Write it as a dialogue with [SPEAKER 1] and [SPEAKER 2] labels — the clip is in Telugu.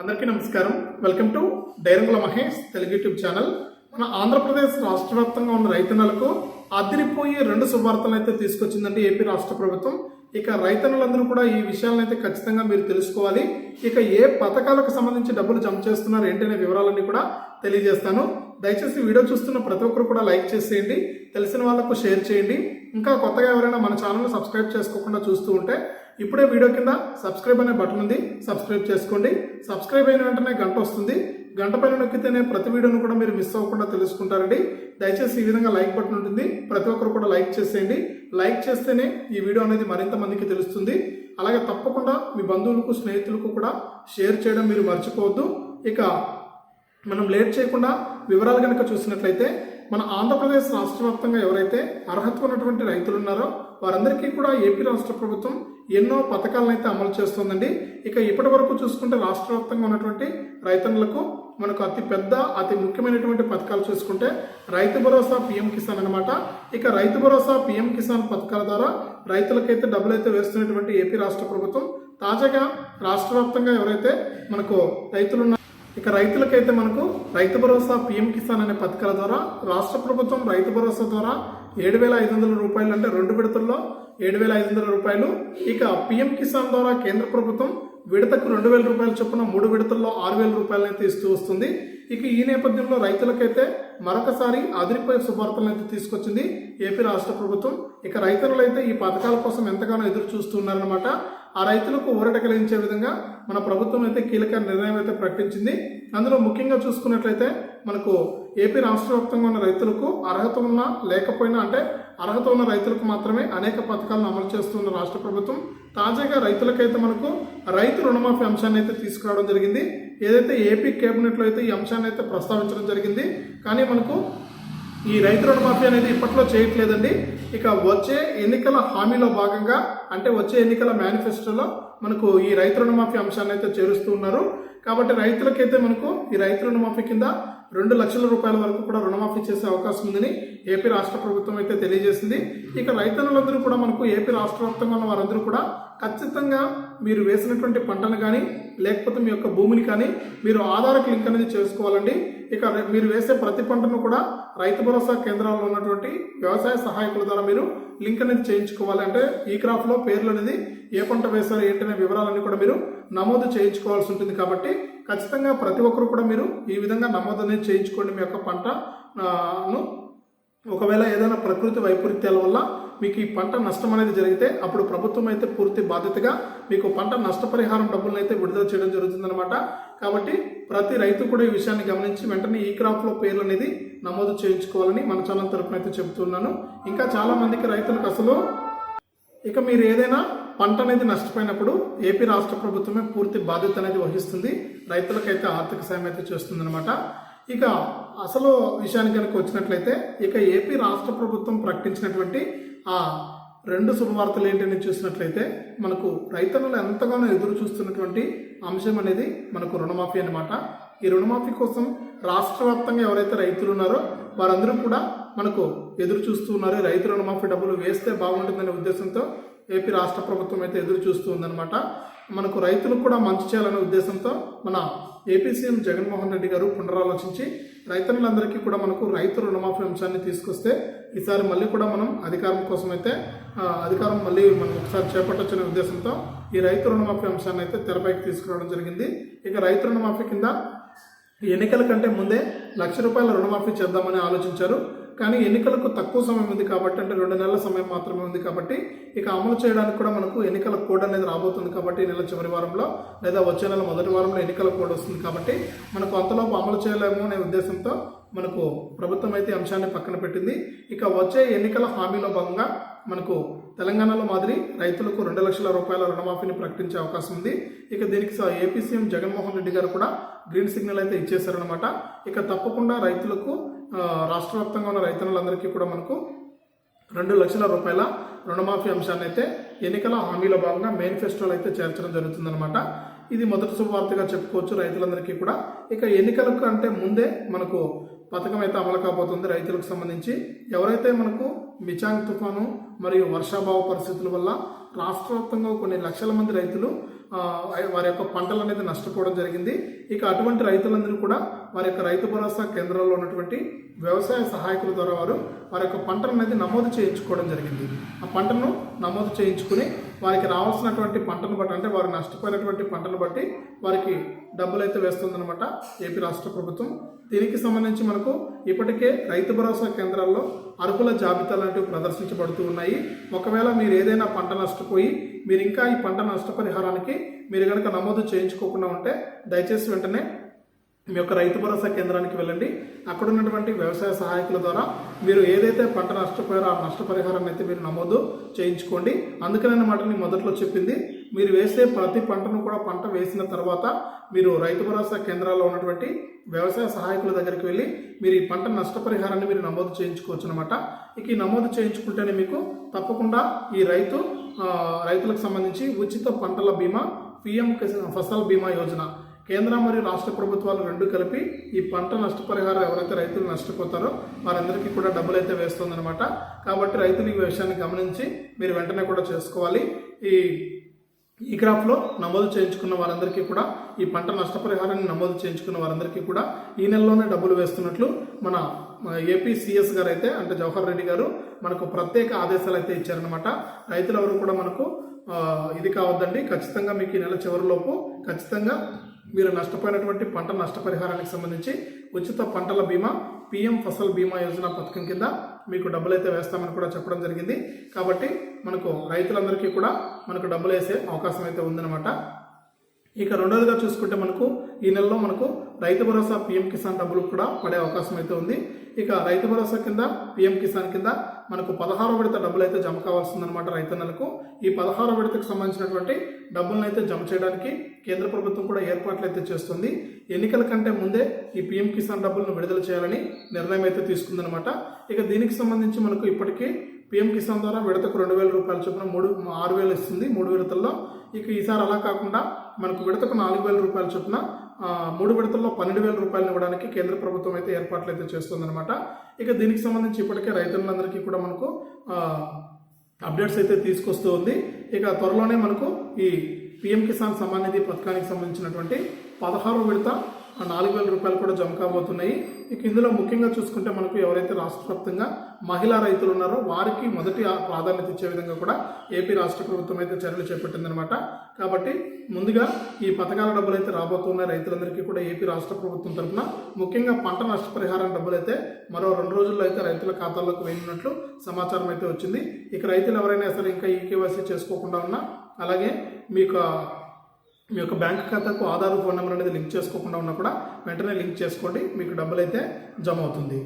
[SPEAKER 1] అందరికీ నమస్కారం. వెల్కమ్ టు డైరంగుల మహేష్ తెలుగు యూట్యూబ్ ఛానల్. మన ఆంధ్రప్రదేశ్ రాష్ట్ర వ్యాప్తంగా ఉన్న రైతన్నలకు అదిరిపోయే రెండు శుభార్తలు అయితే తీసుకొచ్చిందండి ఏపీ రాష్ట్ర ప్రభుత్వం. ఇక రైతన్నులందరూ కూడా ఈ విషయాలను అయితే ఖచ్చితంగా మీరు తెలుసుకోవాలి. ఇక ఏ పథకాలకు సంబంధించి డబ్బులు జమ చేస్తున్నారు ఏంటనే వివరాలన్నీ కూడా తెలియజేస్తాను. దయచేసి వీడియో చూస్తున్న ప్రతి ఒక్కరు కూడా లైక్ చేసేయండి. తెలిసిన వాళ్ళకు షేర్ చేయండి. ఇంకా కొత్తగా ఎవరైనా మన ఛానల్ సబ్స్క్రైబ్ చేసుకోకుండా చూస్తూ ఉంటే ఇప్పుడే వీడియో కింద సబ్స్క్రైబ్ అనే బటన్ ఉంది. సబ్స్క్రైబ్ చేసుకోండి. సబ్స్క్రైబ్ అయిన వెంటనే గంట వస్తుంది. గంట పైన నొక్కితేనే ప్రతి వీడియోను కూడా మీరు మిస్ అవ్వకుండా తెలుసుకుంటారండి. దయచేసి ఈ విధంగా లైక్ బటన్ ఉంటుంది. ప్రతి ఒక్కరు కూడా లైక్ చేసేయండి. లైక్ చేస్తేనే ఈ వీడియో అనేది మరింత మందికి తెలుస్తుంది. అలాగే తప్పకుండా మీ బంధువులకు స్నేహితులకు కూడా షేర్ చేయడం మీరు మర్చిపోవద్దు. ఇక మనం లేట్ చేయకుండా వివరాలు కనుక చూసినట్లయితే మన ఆంధ్రప్రదేశ్ రాష్ట్ర వ్యాప్తంగా ఎవరైతే అర్హత ఉన్నటువంటి రైతులు ఉన్నారో వారందరికీ కూడా ఏపీ రాష్ట్ర ప్రభుత్వం ఎన్నో పథకాలను అయితే అమలు చేస్తుందండి. ఇక ఇప్పటి వరకు చూసుకుంటే రాష్ట్ర వ్యాప్తంగా ఉన్నటువంటి రైతన్నులకు మనకు అతి పెద్ద అతి ముఖ్యమైనటువంటి పథకాలు చూసుకుంటే రైతు భరోసా పిఎం కిసాన్ అనమాట ఇక రైతు భరోసా పిఎం కిసాన్ పథకాల ద్వారా రైతులకైతే డబ్బులు అయితే వేస్తున్నటువంటి ఏపీ రాష్ట్ర ప్రభుత్వం తాజాగా రాష్ట్ర వ్యాప్తంగా ఎవరైతే మనకు రైతులున్న ఇక రైతులకైతే మనకు రైతు భరోసా పిఎం కిసాన్ అనే పథకాల ద్వారా రాష్ట్ర ప్రభుత్వం రైతు భరోసా ద్వారా ఏడు వేల ఐదు వందల రూపాయలు అంటే రెండు విడతల్లో ఏడు వేల ఐదు వందల రూపాయలు. ఇక పిఎం కిసాన్ ద్వారా కేంద్ర ప్రభుత్వం విడతకు రెండు వేల రూపాయల చొప్పున మూడు విడతల్లో ఆరు వేల రూపాయలను అయితే ఇస్తూ వస్తుంది. ఇక ఈ నేపథ్యంలో రైతులకైతే మరొకసారి అదిరిపోయే శుభార్తలను అయితే తీసుకొచ్చింది ఏపీ రాష్ట్ర ప్రభుత్వం. ఇక రైతులు అయితే ఈ పథకాల కోసం ఎంతగానో ఎదురు చూస్తున్నారనమాట ఆ రైతులకు ఊరట కలిగించే విధంగా మన ప్రభుత్వం అయితే కీలక నిర్ణయం అయితే ప్రకటించింది. అందులో ముఖ్యంగా చూసుకున్నట్లయితే మనకు ఏపీ రాష్ట్ర వ్యాప్తంగా ఉన్న రైతులకు అర్హత ఉన్నా లేకపోయినా అంటే అర్హత ఉన్న రైతులకు మాత్రమే అనేక పథకాలను అమలు చేస్తున్న రాష్ట్ర ప్రభుత్వం. తాజాగా రైతులకైతే మనకు రైతు రుణమాఫీ అంశాన్ని అయితే తీసుకురావడం జరిగింది. ఏదైతే ఏపీ కేబినెట్లో అయితే ఈ అంశాన్ని అయితే ప్రస్తావించడం జరిగింది. కానీ మనకు ఈ రైతు రుణమాఫీ అనేది ఇప్పట్లో చేయట్లేదండి. ఇక వచ్చే ఎన్నికల హామీలో భాగంగా అంటే వచ్చే ఎన్నికల మేనిఫెస్టోలో మనకు ఈ రైతు రుణమాఫీ అంశాన్ని అయితే చేరుస్తూ ఉన్నారు. కాబట్టి రైతులకైతే మనకు ఈ రైతు రుణమాఫీ కింద రెండు లక్షల రూపాయల వరకు కూడా రుణమాఫీ చేసే అవకాశం ఉందని ఏపీ రాష్ట్ర ప్రభుత్వం అయితే తెలియజేసింది. ఇక రైతన్నులందరూ కూడా మనకు ఏపీ రాష్ట్ర వ్యాప్తంగా ఉన్న వారందరూ కూడా ఖచ్చితంగా మీరు వేసినటువంటి పంటను కానీ లేకపోతే మీ యొక్క భూమిని కానీ మీరు ఆధారకు లింక్ అనేది చేసుకోవాలండి. ఇక మీరు వేసే ప్రతి పంటను కూడా రైతు భరోసా కేంద్రాల్లో ఉన్నటువంటి వ్యవసాయ సహాయకుల ద్వారా మీరు లింక్ అనేది చేయించుకోవాలి. అంటే ఈ క్రాప్లో పేర్లు అనేది ఏ పంట వేశారు ఏంటనే వివరాలన్నీ కూడా మీరు నమోదు చేయించుకోవాల్సి ఉంటుంది కాబట్టి ఖచ్చితంగా ప్రతి ఒక్కరు కూడా మీరు ఈ విధంగా నమోదు అనేది చేయించుకోండి మీ యొక్క పంటను ఒకవేళ ఏదైనా ప్రకృతి వైపరీత్యాల వల్ల మీకు ఈ పంట నష్టం అనేది జరిగితే అప్పుడు ప్రభుత్వం అయితే పూర్తి బాధ్యతగా మీకు పంట నష్టపరిహారం డబ్బులను అయితే విడుదల చేయడం జరుగుతుందన్నమాట. కాబట్టి ప్రతి రైతు కూడా ఈ విషయాన్ని గమనించి వెంటనే ఈ క్రాప్లో పేర్లు అనేది నమోదు చేయించుకోవాలని మన ఛానల్ తరపున అయితే చెబుతున్నాను. ఇంకా చాలామందికి రైతులకు అసలు ఇక మీరు ఏదైనా పంట అనేది నష్టపోయినప్పుడు ఏపీ రాష్ట్ర ప్రభుత్వమే పూర్తి బాధ్యత అనేది వహిస్తుంది. రైతులకైతే ఆర్థిక సాయం అయితే చేస్తుందన్నమాట. ఇక అసలు విషయానికి కనుక వచ్చినట్లయితే ఇక ఏపీ రాష్ట్ర ప్రభుత్వం ప్రకటించినటువంటి ఆ. రెండు శుభవార్తలు ఏంటని చూసినట్లయితే మనకు రైతన్నులు ఎంతగానో ఎదురు చూస్తున్నటువంటి అంశం అనేది మనకు రుణమాఫీ అన్నమాట. ఈ రుణమాఫీ కోసం రాష్ట్ర వ్యాప్తంగా ఎవరైతే రైతులు ఉన్నారో వారందరూ కూడా మనకు ఎదురు చూస్తూ ఉన్నారు. రైతు రుణమాఫీ డబ్బులు వేస్తే బాగుంటుందనే ఉద్దేశంతో ఏపీ రాష్ట్ర ప్రభుత్వం అయితే ఎదురు చూస్తూ ఉందన్నమాట. మనకు రైతులకు కూడా మంచి చేయాలనే ఉద్దేశంతో మన ఏపీ సీఎం జగన్మోహన్ రెడ్డి గారు పునరాలోచించి రైతన్నులందరికీ కూడా మనకు రైతు రుణమాఫీ అంశాన్ని తీసుకొస్తే ఈసారి మళ్ళీ కూడా మనం అధికారం కోసం అయితే అధికారం మళ్ళీ మనం ఒకసారి చేపట్టొచ్చనే ఉద్దేశంతో ఈ రైతు రుణమాఫీ అంశాన్ని అయితే తెరపైకి తీసుకురావడం జరిగింది. ఇక రైతు రుణమాఫీ కింద ఎన్నికల కంటే ముందే లక్ష రూపాయల రుణమాఫీ చేద్దామని ఆలోచించారు. కానీ ఎన్నికలకు తక్కువ సమయం ఉంది కాబట్టి అంటే రెండు నెలల సమయం మాత్రమే ఉంది కాబట్టి ఇక అమలు చేయడానికి కూడా మనకు ఎన్నికల కోడ్ అనేది రాబోతుంది కాబట్టి ఈ నెల చివరి వారంలో లేదా వచ్చే నెల మొదటి వారంలో ఎన్నికల కోడ్ వస్తుంది కాబట్టి మనకు అంతలోపు అమలు చేయలేము అనే ఉద్దేశంతో మనకు ప్రభుత్వం అయితే ఈ అంశాన్ని పక్కన పెట్టింది. ఇక వచ్చే ఎన్నికల హామీలో భాగంగా మనకు తెలంగాణలో మాదిరి రైతులకు రెండు లక్షల రూపాయల రుణమాఫీని ప్రకటించే అవకాశం ఉంది. ఇక దీనికి స- ఏపీ సీఎం జగన్మోహన్ రెడ్డి గారు కూడా గ్రీన్ సిగ్నల్ అయితే ఇచ్చేశారనమాట ఇక తప్పకుండా రైతులకు రాష్ట్ర వ్యాప్తంగా ఉన్న రైతన్నులందరికీ కూడా మనకు రెండు లక్షల రూపాయల రుణమాఫీ అంశాన్ని అయితే ఎన్నికల హామీలో భాగంగా మేనిఫెస్టోలు అయితే చేర్చడం జరుగుతుందన్నమాట. ఇది మొదటి శుభవార్తగా చెప్పుకోవచ్చు రైతులందరికీ కూడా. ఇక ఎన్నికలకు అంటే ముందే మనకు పథకం అయితే అమలు కాబోతుంది రైతులకు సంబంధించి. ఎవరైతే మనకు మిచాంగ్ తుఫాను మరియు వర్షాభావ పరిస్థితుల వల్ల రాష్ట్ర వ్యాప్తంగా కొన్ని లక్షల మంది రైతులు వారి యొక్క పంటలు అనేది నష్టపోవడం జరిగింది. ఇక అటువంటి రైతులందరూ కూడా వారి యొక్క రైతు భరోసా కేంద్రాల్లో ఉన్నటువంటి వ్యవసాయ సహాయకుల ద్వారా వారు వారి యొక్క పంటను అనేది నమోదు చేయించుకోవడం జరిగింది. ఆ పంటను నమోదు చేయించుకుని వారికి రావాల్సినటువంటి పంటను బట్టి అంటే వారు నష్టపోయినటువంటి పంటను బట్టి వారికి డబ్బులు అయితే వేస్తుందన్నమాట ఏపీ రాష్ట్ర ప్రభుత్వం. దీనికి సంబంధించి మనకు ఇప్పటికే రైతు భరోసా కేంద్రాల్లో అర్హుల జాబితా లాంటివి ప్రదర్శించబడుతూ ఉన్నాయి. ఒకవేళ మీరు ఏదైనా పంట నష్టపోయి మీరు ఇంకా ఈ పంట నష్టపరిహారానికి మీరు కనుక నమోదు చేయించుకోకుండా ఉంటే దయచేసి వెంటనే మీ యొక్క రైతు భరోసా కేంద్రానికి వెళ్ళండి. అక్కడ ఉన్నటువంటి వ్యవసాయ సహాయకుల ద్వారా మీరు ఏదైతే పంట నష్టపోయారో ఆ నష్టపరిహారాన్ని అయితే మీరు నమోదు చేయించుకోండి. అందుకనే మాట నేను మొదట్లో చెప్పింది మీరు వేసే ప్రతి పంటను కూడా పంట వేసిన తర్వాత మీరు రైతు భరోసా కేంద్రాల్లో ఉన్నటువంటి వ్యవసాయ సహాయకుల దగ్గరికి వెళ్ళి మీరు ఈ పంట నష్టపరిహారాన్ని మీరు నమోదు చేయించుకోవచ్చు అనమాట ఇక ఈ నమోదు చేయించుకుంటేనే మీకు తప్పకుండా ఈ రైతు రైతులకు సంబంధించి ఉచిత పంటల బీమా పిఎం ఫసల్ బీమా యోజన కేంద్ర మరియు రాష్ట్ర ప్రభుత్వాలు రెండు కలిపి ఈ పంట నష్టపరిహారం ఎవరైతే రైతులు నష్టపోతారో వారందరికీ కూడా డబ్బులు అయితే వేస్తుందనమాట కాబట్టి రైతులు ఈ విషయాన్ని గమనించి మీరు వెంటనే కూడా చేసుకోవాలి. ఈ ఈ క్రాప్లో నమోదు చేయించుకున్న వారందరికీ కూడా ఈ పంట నష్టపరిహారాన్ని నమోదు చేయించుకున్న వారందరికీ కూడా ఈ నెలలోనే డబ్బులు వేస్తున్నట్లు మన ఏపీ సిఎస్ గారు అయితే అంటే జవహర్ రెడ్డి గారు మనకు ప్రత్యేక ఆదేశాలు అయితే ఇచ్చారనమాట రైతులు ఎవరు కూడా మనకు ఇది కావద్దండి. ఖచ్చితంగా మీకు ఈ నెల చివరిలోపు ఖచ్చితంగా మీరు నష్టపోయినటువంటి పంట నష్టపరిహారానికి సంబంధించి ఉచిత పంటల బీమా పిఎం ఫసల్ బీమా యోజన పథకం కింద మీకు డబ్బులు అయితే వేస్తామని కూడా చెప్పడం జరిగింది. కాబట్టి మనకు రైతులందరికీ కూడా మనకు డబ్బులు వేసే అవకాశం అయితే ఉందన్నమాట. ఇక రెండోదిగా చూసుకుంటే మనకు ఈ నెలలో మనకు రైతు భరోసా పిఎం కిసాన్ డబ్బులు కూడా పడే అవకాశం అయితే ఉంది. ఇక రైతు భరోసా కింద పిఎం కిసాన్ కింద మనకు పదహారు విడత డబ్బులు అయితే జమ కావాల్సిందనమాట రైతన్నలకు ఈ పదహారో విడతకు సంబంధించినటువంటి డబ్బులను అయితే జమ చేయడానికి కేంద్ర ప్రభుత్వం కూడా ఏర్పాట్లు అయితే చేస్తుంది. ఎన్నికల కంటే ముందే ఈ పిఎం కిసాన్ డబ్బులను విడుదల చేయాలని నిర్ణయం అయితే తీసుకుందనమాట ఇక దీనికి సంబంధించి మనకు ఇప్పటికీ పిఎం కిసాన్ ద్వారా విడతకు రెండు వేల రూపాయల చొప్పున మూడు ఆరు వేలు ఇస్తుంది మూడు విడతల్లో. ఇక ఈసారి అలా కాకుండా మనకు విడతకు నాలుగు వేల రూపాయల చొప్పున మూడు విడతల్లో పన్నెండు వేల రూపాయలు ఇవ్వడానికి కేంద్ర ప్రభుత్వం అయితే ఏర్పాట్లు అయితే చేస్తుందన్నమాట. ఇక దీనికి సంబంధించి ఇప్పటికే రైతులందరికీ కూడా మనకు అప్డేట్స్ అయితే తీసుకొస్తూ ఉంది. ఇక త్వరలోనే మనకు ఈ పిఎం కిసాన్ సమ్మాన్ నిధి పథకానికి సంబంధించినటువంటి పదహారు విడత ఆ నాలుగు వేల రూపాయలు కూడా జమ కాబోతున్నాయి. ఇక ఇందులో ముఖ్యంగా చూసుకుంటే మనకు ఎవరైతే రాష్ట్ర వ్యాప్తంగా మహిళా రైతులు ఉన్నారో వారికి మొదటి ప్రాధాన్యత ఇచ్చే విధంగా కూడా ఏపీ రాష్ట్ర ప్రభుత్వం అయితే చర్యలు చేపట్టిందనమాట కాబట్టి ముందుగా ఈ పథకాల డబ్బులు అయితే రాబోతున్నాయి రైతులందరికీ కూడా ఏపీ రాష్ట్ర ప్రభుత్వం తరఫున. ముఖ్యంగా పంట నష్టపరిహారం డబ్బులు అయితే మరో రెండు రోజుల్లో అయితే రైతుల ఖాతాల్లోకి వెళ్ళినట్లు సమాచారం అయితే వచ్చింది. ఇక రైతులు ఎవరైనా సరే ఇంకా ఈ కేవైసీ చేసుకోకుండా ఉన్నా అలాగే మీకు మీ యొక్క బ్యాంక్ ఖాతాకు ఆధార్ ఫోన్ నెంబర్ అనేది లింక్ చేసుకోకుండా ఉన్నా కూడా వెంటనే లింక్ చేసుకోండి. మీకు డబ్బులు అయితే జమ అవుతుంది.